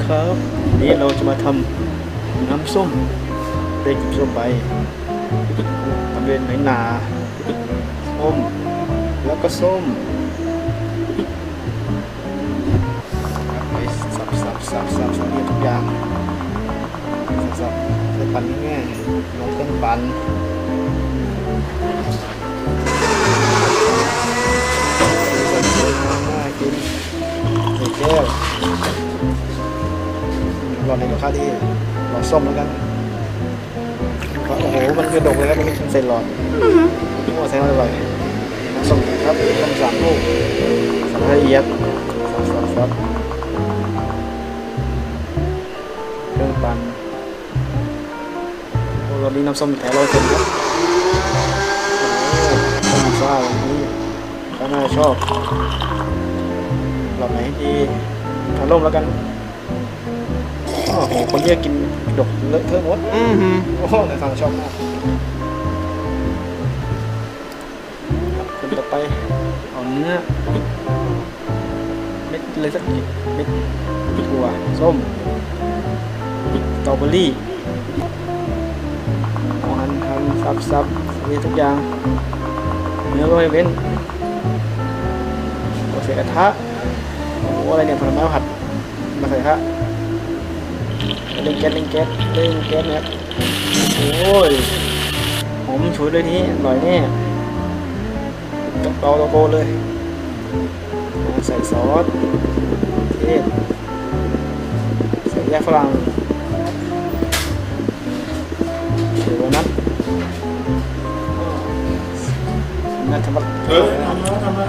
ครับวันนี้เราจะมาทำน้ำส้มเด็กส้มใบทำเป็นไหนนาส้มแล้วก็ส้มไปสับสับสับสับสับทุกอย่างสับสับใส่ปั่นง่ายๆลงเครื่องปั่น หลอดไหนก็ค่าดีหลอดส้มแล้วกันโอ้โหมันกระดกเลยครับมันใส่หลอดโอ้ใส่มาอร่อยส้มครับส้มสามลูกสับละเอียดสับสับสับเครื่องปั่นโอ้รสนี้น้ำส้มแท้ร้อยเปอร์เซ็นต์ครับโอ้ส้มซ่าอย่างนี้ก็น่าจะชอบหลอดไหนดีเอาร่มแล้วกัน โอ้โหคนเรียกกินดกเลอะเทอะหมดอือหือโอ้โหในทางชอบมากครับคนต่อไปเอาเนื้อเม็ดเลยสักนิดเม็ดถั่วส้มสตรอเบอรี่เอาหั่นหั่นสับสับมีทุกอย่างเนื้อก็ไม่เว้นเอาใส่กระทะโอ้โหอะไรเนี่ยผลไม้ผัดมาใส่กระทะ เล่นแก๊สเล่นแก๊สเล่นแก๊สนะครับโอ้ยหอมฉุยเลยนี้อร่อยแน่ตบเตาตะโกเลยใส่ซอสเทศใส่แยกฝรั่งใส่โดนัทนัททำอะไรเออทำแล้วทำแล้ว